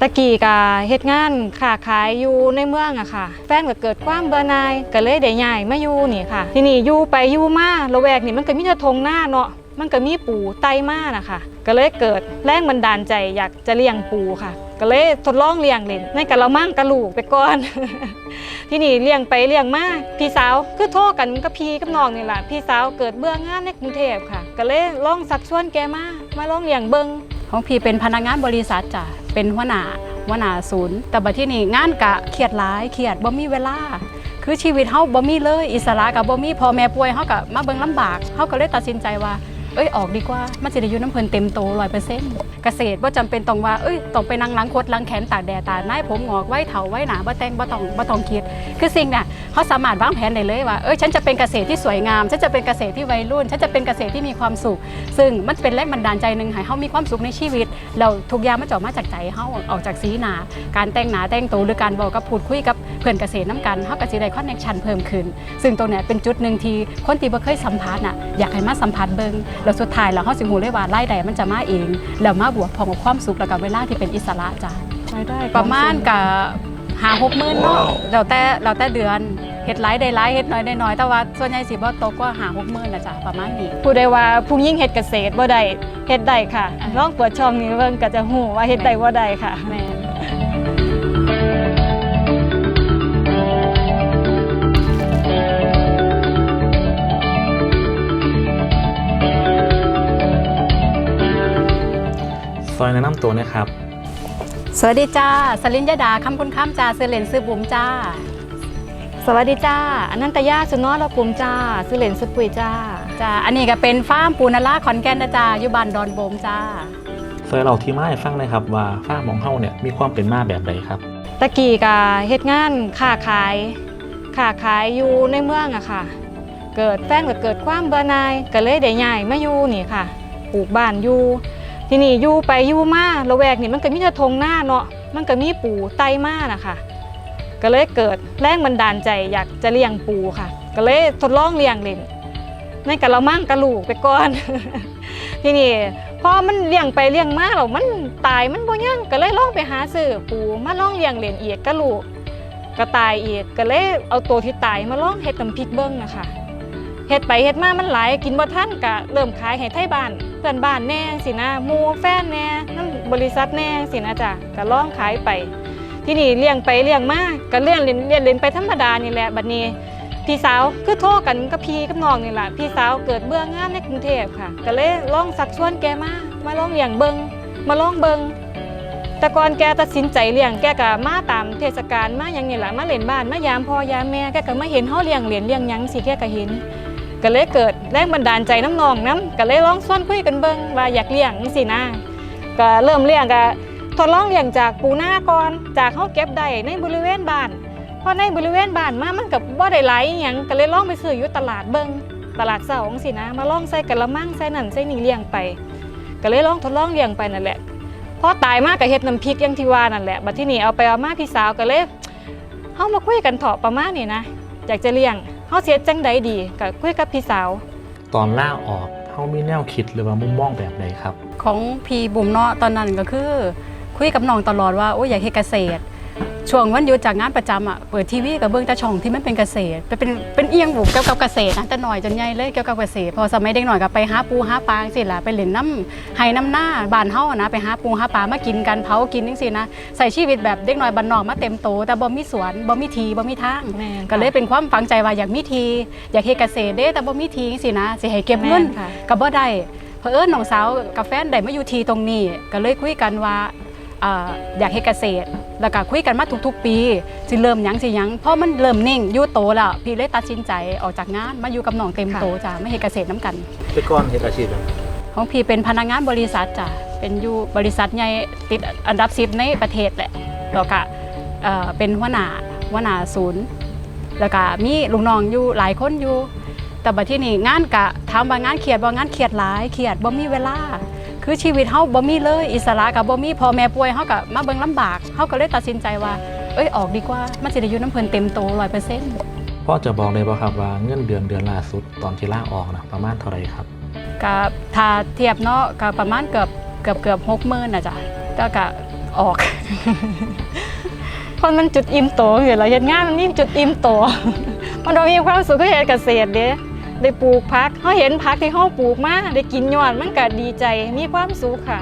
ตะกี้ก็เฮ็ดงานค้าขายอยู่ในเมืองอะค่ะ แฟนก็เกิดความเบื่อหน่ายก็เลยได้ย้ายมาอยู่นี่ค่ะ ที่นี่อยู่ไปอยู่มาละแวกนี่มันก็มีแต่ทงหน้าเนาะมันก็มีปูไตมานะคะก็เลยเกิดแรงบันดาลใจอยากจะเลี้ยงปูค่ะ ก็เลยทดลองเลี้ยงเล่นในกะละมังกระลูกไปก่อน ที่นี่เลี้ยงไปเลี้ยงมาพี่สาวคือโทรกันกับพี่กับน้องนี่แหละพี่สาวเกิดเบื่องานในกรุงเทพค่ะ ก็เลยลองสักชวนแกมามาลองเลี้ยงเบิงของพี่เป็นพนักงานบริษัทจ้ะ เป็นหัวหน้าหัวหน้าศูนย์ แต่บัดที่นี่งานกะเครียดหลายเครียดบ่มีเวลา คือชีวิตเฮาบ่มีเลยอิสระกับบ่มีพ่อแม่ป่วยเฮาก็มาเบิ่งลำบากเฮาก็เลยตัดสินใจว่าเอ้ยออกดีกว่ามันสิได้อยู่น้ำเพิ่นเต็มโต100%เกษตรบ่าจำเป็นต้องว่าเอ้ยต้องไปนั่งล้างคดล้างแขนตากแดดตากหน้าผมงอกไว้เถาไว้หนาบ่แต่งบ่ต้องบ่ต้องคิด คือสิ่งน่ะเขาสามารถวางแผนได้เลยว่าเอ้ยฉันจะเป็นเกษตรที่สวยงามฉันจะเป็นเกษตรที่วัยรุ่นฉันจะเป็นเกษตรที่มีความสุข ซึ่งมันเป็นแรงบันดาลใจหนึ่งให้เฮามีความสุขในชีวิตแล้วทุกอย่างมันจะออกมาจากใจเฮาออกจากสีหนา การแต่งหนาแต่งตัวหรือการบอกกับพูดคุยกับเพื่อนเกษตรน้ำกันเฮาก็สิได้คอนเนคชันเพิ่มขึ้น ซึ่งตรงเนี้ยเป็นจุดหนึ่งที่คนที่บ่เคยสัมผัสน่ะอยากให้มาสัมผัสเบิ่งแล้วสุดท้ายแล้วเฮาสิฮู้เลยว่ารายได้มันจะมาเองแล้วมาบวกพร้อมกับความสุขแล้วก็เวลาที่เป็นอิสระจ้ะรายได้ประมาณกับหาหกหมื่นเนาะแล้วแต่แล้วแต่เดือนเฮ็ดหลายได้หลายเฮ็ดน้อยได้น้อยแต่ว่าส่วนใหญ่สิบ่ตกกว่าหาหกหมื่นนะจ๊ะประมาณนี้ ผู้ใดว่าผู้ยิ่งเฮ็ดเกษตรบ่ได้เฮ็ดได้ค่ะอ่าลองเปิดช่องนี้เบิ่งก็จะฮู้ว่าเฮ็ดได้บ่ได้ค่ะ แม่น ซอยแนะนำตัวนะครับ สวัสดีจ้าสลินยดาคำคุณค้ำจ้าซื้อเหรนซื้อบุ๋มจ้า สวัสดีจ้าอนันตยาสุนทรกุมจ้าสุเหรนสุปุยจ้าจ้าอันนี้ก็เป็นฟาร์มปูนาล่าขอนแก่นนะจ้าอยู่บ้านดอนโบมจ้าซอยเราที่มาให้ฟังเลยครับว่าฟ้าร์มของเฮาเนี่ยมีความเป็นมาแบบใดครับตะกี้ก็เฮ็ดงานค้าขายค้าขายอยู่ในเมืองอะค่ะ เกิดแฟนก็เกิดความเบื่อหน่ายก็เลยได้ย้ายมาอยู่นี่ค่ะปลูกบ้านอยู่ ที่นี่อยู่ไปอยู่มาละแวกนี่มันก็มีแต่ทงหน้าเนาะมันก็มีปูไตมานะคะก็เลยเกิดแรงบันดาลใจอยากจะเลี้ยงปูค่ะ ก็เลยทดลองเลี้ยงเล่นในกะละมังกะลูกไปก่อน ที่นี่พอมันเลี้ยงไปเลี้ยงมาแล้วมันตายมันบ่ยังก็เลยลองไปหาซื้อปูมาลองเลี้ยงเล่นอีกกะลูกก็ตายอีกก็เลยเอาตัวที่ตายมาลองเฮ็ดน้ำพริกเบิ้งนะคะเฮ็ดไปเฮ็ดมามันหลายกินบ่ทันก็เริ่มขายให้ไทบ้าน เพื่อนบ้านแน่สินะมูแฟนแน่นั่นบริษัทแน่สินะจ้ะก็ล่องขายไป ที่นี่เลี้ยงไปเลี้ยงมากก็เลี้ยงเล่นเลี้ยงเลนไปธรรมดานี่แหละบัดนี้พี่สาวคือโทรกันกับพี่กับน้องนี่แหละพี่สาวเกิดเบื่องานในกรุงเทพค่ะ ก็เลยล่องสักชวนแกมามาล่องเลี้ยงเบิงมาล่องเบิงแต่ก่อนแกตัดสินใจเลี้ยงแกก็มาตามเทศกาลมาอย่างนี่แหละมาเล่นบ้านมายามพอยามแม่แกก็มาเห็นเฮาเลี้ยงเหรียญเลี้ยงยังสิแกก็เห็น ก็เลยเกิดแรงบันดาลใจน้ำนองน้ำก็เลยลองชวนคุยกันเบิงว่าอยากเลี้ยงนี่สินะก็เริ่มเลี้ยงก็ทดลองเลี้ยงจากปูนาก่อนจากเฮาเก็บได้ในบริเวณบ้านเพอในบริเวณบ้านมามันกับว่าได้หลายอย่างก็เลยลองไปซื้ออยู่ตลาดเบิงตลาดเสาของสินะ มาลองใส่กระมังใส่นั่นใส่นี่เลี้ยงไป ก็เลยลองทดลองเลี้ยงไปนั่นแหละพอตายมากกับเฮ็ดน้ำพริกย่างที่ว่านั่นแหละบัดที่นี่เอาไปเอามาพี่สาวก็เลยเฮามาคุยกันเถาะประมาณนี้นะอยากจะเลี้ยง เฮาเสียจังใดดีก็คุยกับพี่สาว ตอนล่าออกเฮามีแนวคิดหรือว่ามุมมองแบบใดครับ ของพี่บุ๋มเนาะตอนนั้นก็คือ คุยกับน้องตลอดว่าโอ้ยอยากเฮ็ดเกษตร ช่วงวันหยุดจากงานประจำอะเปิดทีวีกับเบิ่งแต่ช่องที่มันเป็นเกษตรเป็นเป็นเป็นเอียงบุกเกี่ยวกับเกษตรนะแต่หน่อยจนใหญ่เลยเกี่ยวกับเกษตร พอสมัยเด็กหน่อยก็ไปหาปูหาปลาสิล่ะไปเล่นน้ำไห้น้ำหน้าบ้านเฮาอะนะไปหาปูหาปลามากินกันเผากินจังซี่นะใส่ชีวิตแบบเด็กหน่อยบ้านนอกมาเต็มโต แต่บ่มีสวนบ่มีทีบ่มีทางแม่นก็เลยเป็นความฝังใจว่าอยากมีที อยากเฮ็ดเกษตรเด้แต่บ่มีทีจังซี่นะสิให้เก็บเงินแม่ค่ะ ก็บ่ได้ เพอเอิญน้องสาวกับแฟนได้มาอยู่ทีตรงนี้ ก็เลยคุยกันว่า อ่าอยากเฮ็ดเกษตร แล้วก็คุยกันมาทุกๆ ปีสิเริ่มหยังสิหยังเพราะมันเริ่มนิ่งอยู่โตแล้วพี่เลยตัดสินใจออกจากงานมาอยู่กับน้องเต็มโตจ้ะไม่เฮ็ดเกษตรน้ำกัน แต่ก่อนเฮ็ดอาชีพหยังของพี่เป็นพนักงานบริษัทจ้ะเป็นอยู่บริษัทใหญ่ติดอันดับ10ในประเทศแหละแล้วก็เอ่อเป็นหัวหน้าหัวหน้าศูนย์ แล้วก็มีลูกน้องอยู่หลายคนอยู่แต่บัดที่นี่งานกะถามว่างานเครียดบ่งานเครียดหลายเครียดบ่มีเวลา คือชีวิตเฮาบ่มีเลยอิสระกับบ่มีพ่อแม่ป่วยเฮาก็มาเบิ่งลำบากเฮาก็เลยตัดสินใจว่า เอ้ยออกดีกว่ามันสิได้อยู่น้ำเพิ่นเต็มโต100%พ่อจะบอกได้บ่ครับว่าเงินเดือนเดือนล่าสุดตอนที่ล่าออกนะประมาณเท่าไหร่ครับก็ถ้าเทียบเนาะก็ประมาณเกือบเกือบเกือบ60,000น่ะจ้ะแต่ก็ออกคนมันจุดอิ่มโตเห็นเราเฮ็ดงานมันมีจุดอิ่มโตมันเรามีความสุขก็เฮ็ดเกษตรเด้ ได้ปลูกผักเฮาเห็นผักที่เฮาปลูกมาได้กินยอดมันก็ดีใจมีความสุขค่ะ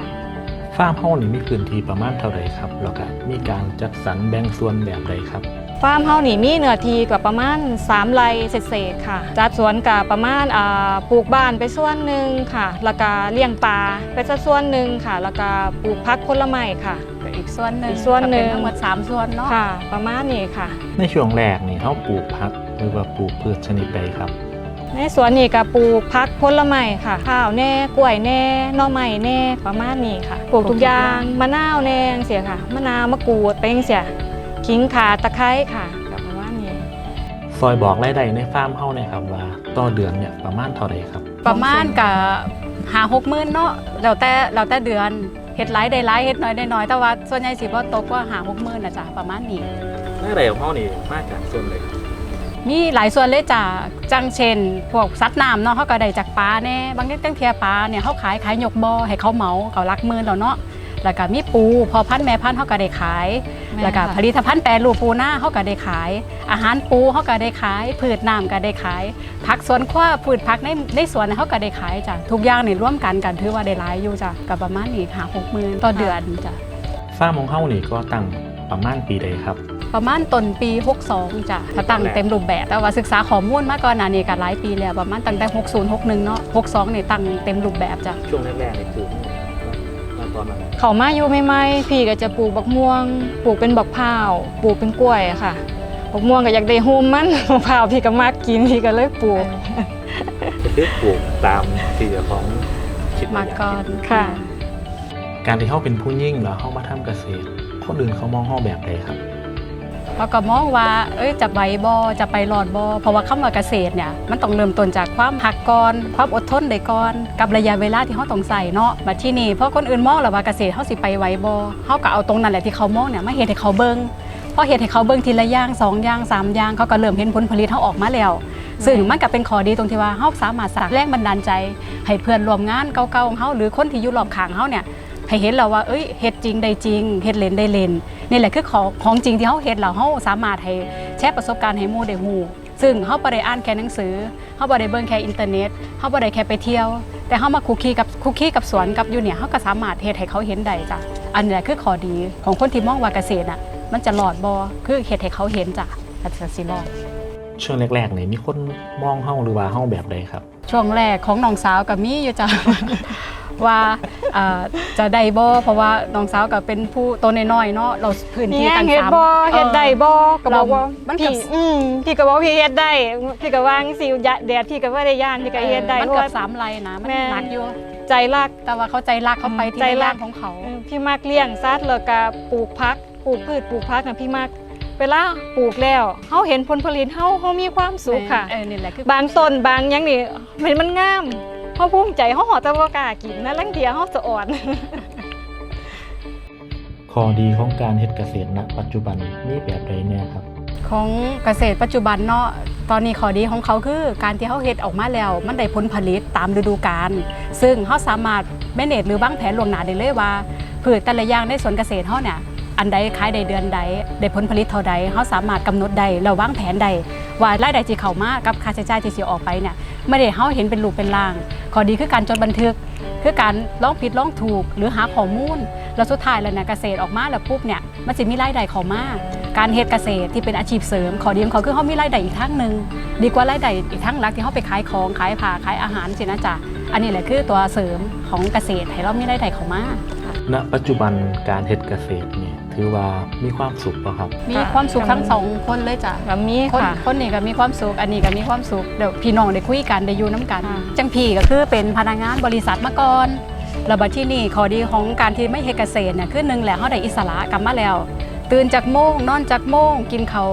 ฟาร์มเฮานี่มีพื้นที่ประมาณเท่าไหร่ครับแล้วก็มีการจัดสรรแบ่งส่วนแบบใดครับฟาร์มเฮานี่มีเนื้อที่กับประมาณ3ไร่เศษๆค่ะ จัดสวนกับประมาณอ่าปลูกบ้านไปส่วนหนึ่งค่ะ แล้วก็เลี้ยงปลาไปสักส่วนหนึ่งค่ะ แล้วก็ปลูกผักผลไม้ค่ะอีกส่วนหนึ่งอีกส่วนหนึ่งก็เป็ทั้งหมดสามส่วนเนาะค่ะ ประมาณนี้ค่ะ ในช่วงแรกนี่เฮาปลูกผักหรือว่าปลูกพืชชนิดใดครับ ในสวนนี่ก็ปลูกผักผลไม้ค่ะ ข้าวแน่กล้วยแน่หน่อไม้แน่ประมาณนี้ค่ะปลูกทุกอย่างมะนาวแน่จังเสียค่ะมะนาวมะกรูดไปจังเสียขิงข่าตะไคร้ค่ะกับประมาณนี้ซอยบอกรายได้ในฟาร์มเฮาเนี่ยครับว่าต่อเดือนเนี่ยประมาณเท่าไหร่ครับ ประมาณกับหาหกหมื่นเนาะแล้วแต่แล้วแต่เดือนเฮ็ดหลายได้หลายเฮ็ดน้อยได้น้อยแต่ว่าส่วนใหญ่สิบ่ตกกว่าหาหกหมื่นนะจ๊ะประมาณนี้รายได้ของเฮานี่มาจากส่วนใด มีหลายส่วนเลยจ้ะจังเช่นพวกสัตว์น้ำเนาะเขาก็ได้จากปลาแน่บางทีตั้งเทียปลาเนี่ยเขาขายขายยกบ่อให้เขาเหมาเขารักหมื่นแล้วเนาะแล้วก็มีปูพอพันธุ์แม่พันธุ์เขาก็ได้ขาย แล้วก็ผลิตภัณฑ์แปรรูปปูหน้าเขาก็ได้ขาย อาหารปูเขาก็ได้ขาย พืชน้ำก็ได้ขายผักสวนคว้าพืชผักในในสวนน่ะเขาก็ได้ขายจ้ะทุกอย่างนี่ร่วมกันกันถือว่าได้หลายอยู่จ้ะกับประมาณนี้หาหกหมื่นต่อเดือนจ้ะฟาร์มของเฮานี่ก็ตั้งประมาณปีใดครับ ประมาณต้นปี 62จ้ะถ้าตั้งเต็มรูปแบบแต่ว่าศึกษาข้อมูลมาก่อนหน้านี้ก็หลายปีแล้วประมาณตั้งแต่ 60 61เนาะ62นี่ตั้งเต็มรูปแบบจ้ะช่วงแรกๆนี่ปลูกตอนนั้นเขามาอยู่ใหม่ๆพี่ก็จะปลูกบักม่วง ปลูกเป็นบักพร้าวปลูกเป็นกล้วยค่ะบักม่วงก็อยากได้โฮมมันบักพร้าวพี่ก็มากกินพี่ก็เลยปลูกก็คือปลูกตามที่ของคิดมาก่อนค่ะ การที่เฮาเป็นผู้ยิ่งแล้วเฮามาทำเกษตรคนอื่นเขามองเฮาแบบใดครับ เขาก็มองว่าเอ้ยจะไหวบอจะไปรอดบอเพราะว่าคำว่าเกษตรเนี่ยมันต้องเริ่มต้นจากความหักก่อนความอดทนได้ก่อนกับระยะเวลาที่เขาต้องใส่เนาะมาที่นี่เพราะคนอื่นมองแล้วว่าเกษตรเขาสิไปไหวบอเขาก็เอาตรงนั้นแหละที่เขามองเนี่ยมาเฮ็ดให้เขาเบิ่งพอเฮ็ดให้เขาเบิ่งทีละย่างสองย่างสามย่างเขาก็เริ่มเห็นผลผลิตเขาออกมาแล้วซึ่งมันก็เป็นข้อดีตรงที่ว่าเขาสามารถสร้างแรงบันดาลใจ ให้เพื่อนร่วมงานเก่าๆของเขาหรือคนที่อยู่รอบข้างเขาเนี่ย ให้เห็นแล้วว่าเอ้ยเฮ็ดจริงได้จริงเฮ็ดเล่นได้เล่นนี่แหละคือของของจริงที่เฮาเฮ็ดแล้วเฮาสามารถให้แชร์ประสบการณ์ให้มู่ได้ฮู้ซึ่งเฮาบ่ได้อ่านแค่หนังสือเฮาบ่ได้เบิ่งแค่อินเทอร์เน็ตเฮาบ่ได้แค่ไปเที่ยว แต่เฮามาคุกคีกับคุกคีกับสวนกับอยู่เนี่ยเฮาก็สามารถเฮ็ดให้เขาเห็นได้จ้ะอันนี้แหละคือข้อดีของคนที่มองว่าเกษตรน่ะมันจะรอดบ่คือเฮ็ดให้เขาเห็นจ้ะก็จะสิรอดช่วงแรกๆนี่มีคนมองเฮาหรือว่าเฮาแบบใดครับ ช่วงแรกของน้องสาวกับมีอยู่จ้ะ ว่าเอ่อจะได้บ่เพราะว่าน้องสาวก็เป็นผู้ตัวน้อยๆเนาะเราพื้นนี่ที่ไงกันเฮ็ดสามบ่เฮ็ดได้บ่ก็บอกว่าเรามันก็ พี่อืมพี่ก็บอกว่าพี่เฮ็ดได้พี่ก็วางสิยะแดดพี่ก็บ่ได้ย่านพี่ก็เฮ็ดได้มันเพราะเกือว่า บสามไร่นะมันแม่ หนักอยู่ ใจรัก แต่ว่าเขาใจรักเขาไปที่ใจในรัร่ากงของเขาเออพี่มักเลี้ยงสัตว์แล้วก็ปลูกผักปลูกพืชปลูกผักน่ะพี่มัก เวลาปลูกแล้วเฮาเห็นผลผลิตเฮาเฮามีความสุขค่ะ เออนี่แหละคือบางต้นบางหยังนี่เห็นมันงามเฮาภูมิใจเฮาหอแต่บ่กล้ากินนะลังเทียเฮาสะอ่อน ข้อดีของการเฮ็ดเกษตรณปัจจุบันมีแบบใดแน่ครับ ของเกษตรปัจจุบันเนาะตอนนี้ข้อดีของเขาคือการที่เขาเฮ็ดออกมาแล้ว มันได้ผลผลิตตามฤดูกาลซึ่งเขาสามารถแมเนจหรือวางแผนล่วงหน้าได้เลยว่าพืชแต่ละอย่างในสวนเกษตรเขาเนี่ย อันใดขายได้เดือนใดได้ผลผลิตเท่าใดเขาสามารถกำหนดได้แล้วางแผนได้ว่ารายได้ที่เข้ามากับค่าใช้จ่ายที่เสียออกไปเนี่ยไม่ได้เขาเห็นเป็นรูปเป็นร่างข้อดีคือการจดบันทึก คือการลองผิดลองถูก หรือหาข้อมูลแล้วสุดท้ายแล้วเนี่ยเกษตรออกมาแล้วปุ๊บเนี่ยมันจะมีรายได้เข้ามาการเฮ็ดเกษตรที่เป็นอาชีพเสริมข้อดีของเขาคือเขามีรายได้อีกทางหนึ่งดีกว่ารายได้อีกทางหลักที่เขาไปขายของขายผ้าขายอาหารสินะจ๊ะอันนี้แหละคือตัวเสริมของเกษตรให้เรามีรายได้เข้ามาณปัจจุบันการเฮ็ดเกษตรนี่ ถือว่ามีความสุขป่ะครับ มีความสุขทั้งสองคนเลยจ้ะก็มีคนค่ะ คนนี้ก็มีความสุขอันนี้ก็มีความสุขเดี๋ยวพี่น้องได้คุยกันได้อยู่น้ำกันค่ะจังพี่ก็คือเป็นพนักงานบริษัทมาก่อนแล้วบัดที่นี่ข้อดีของการที่ไม่เฮ็ดเกษตรเนี่ยคือหนึ่งแหละเขาได้อิสระกลับมาแล้ว ตื่นจากโมงนอนจากโมงกินเขาว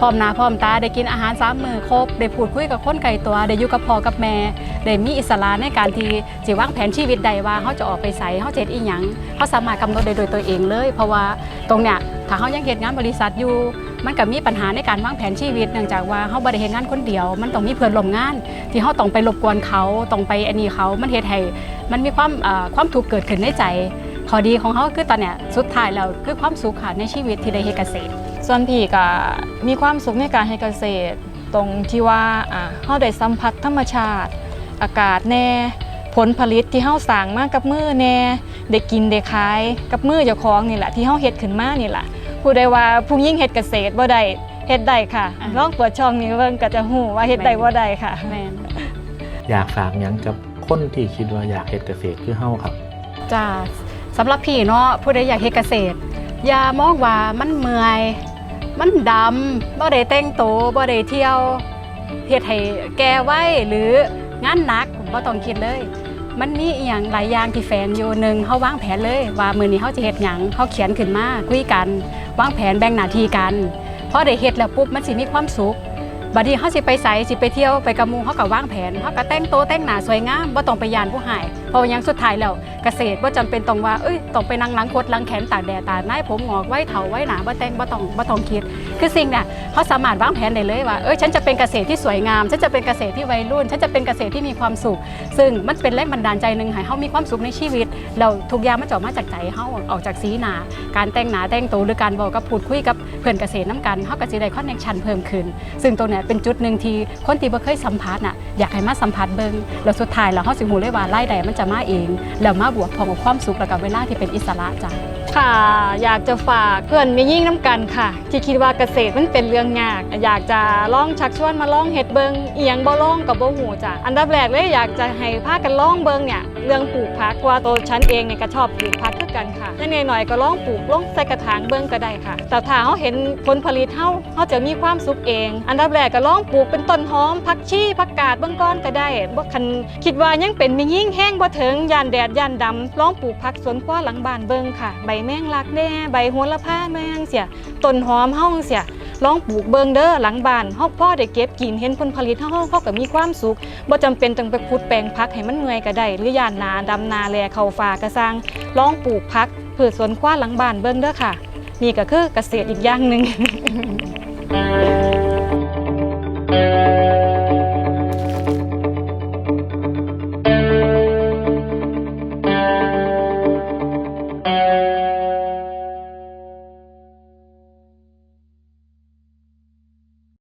พร้อมหน้าพร้อมตาได้กินอาหารสามมือครบได้พูดคุยกับคนไกลตัวได้อยู่กับพ่อกับแม่ได้มีอิสระในการที่สิวางแผนชีวิตใดว่าเขาจะออกไปไสเขาเฮ็ดอีหยังเขาสามารถกำหนดได้โดยตัวเองเลย เพราะว่าตรงเนี้ยถ้าเขายังเฮ็ดงานบริษัทอยู่ มันก็มีปัญหาในการวางแผนชีวิตเนื่องจากว่าเขาบริเฮ็ดงานคนเดียว มันต้องมีเพื่อนร่วมงาน ที่เขาต้องไปรบกวนเขาต้องไปอันนี้เขามันเฮ็ดให้มันมีความเอ่อความถูกข์เกิดขึ้นในใจข้อดีของเขาคือตอนเนี้ยสุดท้ายแล้วคือความสุขค่ะในชีวิตที่ได้เฮ็ดเกษตร ส่วนพี่ก็มีความสุขในการให้เกษตร ตรงที่ว่าอ่าเฮาได้สัมผัสธรรมชาติ อากาศแน่ ผลผลิตที่เฮาสร้างมากับมือแน่ได้กินได้ขายกับมือเจ้าของนี่แหละที่เฮาเฮ็ดขึ้นมานี่แหละผู้ใดว่าผู้ยิ่งเฮ็ดเกษตรบ่ได้เฮ็ดได้ค่ะอ่าลองเปิดช่องนี้เบิ่งก็จะฮู้ว่าเฮ็ดได้บ่ได้ค่ะแม่นอยากฝากหยังกับคนที่คิดว่าอยากเฮ็ดเกษตรคือเฮาครับจ้าสำหรับพี่เนาะผู้ใดอยากเฮ็ดเกษตรอย่ามองว่ามันเมื่อย มันดำบ่ได้แต่งโตบ่ได้เที่ยวเฮ็ดให้แก่ไว้หรืองานหนักบ่ต้องคิดเลย มันมีอีหยังหลายอย่างที่แฝงอยู่หนึ่งเฮาวางแผนเลย ว่ามื้อนี้เฮาจะเฮ็ดหยังเฮาเขียนขึ้นมาคุยกัน วางแผนแบ่งหน้าที่กันพอได้เฮ็ดแล้วปุ๊บมันสิมีความสุขบัดนี้เฮาสิไปไสสิไปเที่ยวไปกับหมู่เฮาก็วางแผนเฮาก็แต่งโตแต่งหน้าสวยงามบ่ต้องไปยานผู้หาย พราะว่าหยังสุดท้ายแล้วเกษตรบ่าจำเป็นต้องว่าเอ้ยต้องไปนั่งหลังคดหลังแขนตากแดดตากหน้าผมหงอกไว้เฒ่าไว้หนาบ่แต่งบ่ต้องบ่ต้องคิด คือสิ่งเนี่ยเขาสามารถวางแผนได้เลยว่าเอ้ยฉันจะเป็นเกษตรที่สวยงาม ฉันจะเป็นเกษตรที่วัยรุ่น ฉันจะเป็นเกษตรที่มีความสุข ซึ่งมันเป็นแรงบันดาลใจหนึ่งให้เขามีความสุขในชีวิตแล้วทุกอย่างมันจะออกมาจากใจเขาออกจากสีหนา การแต่งหนาแต่งตัวหรือการบอกกับพูดคุยกับเพื่อนเกษตรน้ำกันเขาก็จะได้คอนเนคชันเพิ่มขึ้น ซึ่งตัวเนี้ยเป็นจุดหนึ่งที่คนที่บ่เคยสัมผัสน่ะอยากให้มาสัมผัสเบิ่งแล้วสุดท้ายแล้วเขาสิหูเลยว่าไล่ใดมันจะมาเอง แล้วมาบวกพร้อมกับความสุขแล้วกับเวลาที่เป็นอิสระจ้ะค่ะอยากจะฝากเพื่อนมียิ่งน้ำกันค่ะ ที่คิดว่าเกษตรมันเป็นเรื่องยาก อยากจะลองชักชวนมาลองเห็ดเบิงเอียงบ่ลองกับบ่หูจ้ะอันดับแรกเลยอยากจะให้ภาคกันลองเบิงเนี่ยเรื่องปลูกผักว่าตัวฉันเองเนี่ยก็ชอบปลูกผักคือกันค่ะนิดหน่อยๆก็ลองปลูกลงใส่กระถางเบิงก็ได้ค่ะ แต่ถ้าเฮาเห็นผลผลิตเฮาเฮาจะมีความสุขเอง อันดับแรกก็ลองปลูกเป็นต้นหอมผักชีผักกาดเบื้องก้อนก็ได้บ่คันคิดว่ายังเป็นมียิ่งแห้งบ่ถึงยานแดดยานดำลองปลูกผักสวนครัวหลังบ้านเบิ่งค่ะ ใบแมงลักแน่ใบโหระพาแมงเสียต้นหอมเฮาเสีย ลองปลูกเบิงเด้อหลังบ้านเฮาพ่อได้เก็บกินเห็นผลผลิตเฮาเฮาก็มีความสุขบ่จำเป็นต้องไปขุดแปลงพักให้มันเมื่อยก็ได้หรือยานนาดำนาแลเข้าฟ้ากระซังลองปลูกพักพืชสวนคว้าหลังบ้านเบิงเด้อค่ะ นี่ก็คือเกษตรอีกอย่างหนึ่ง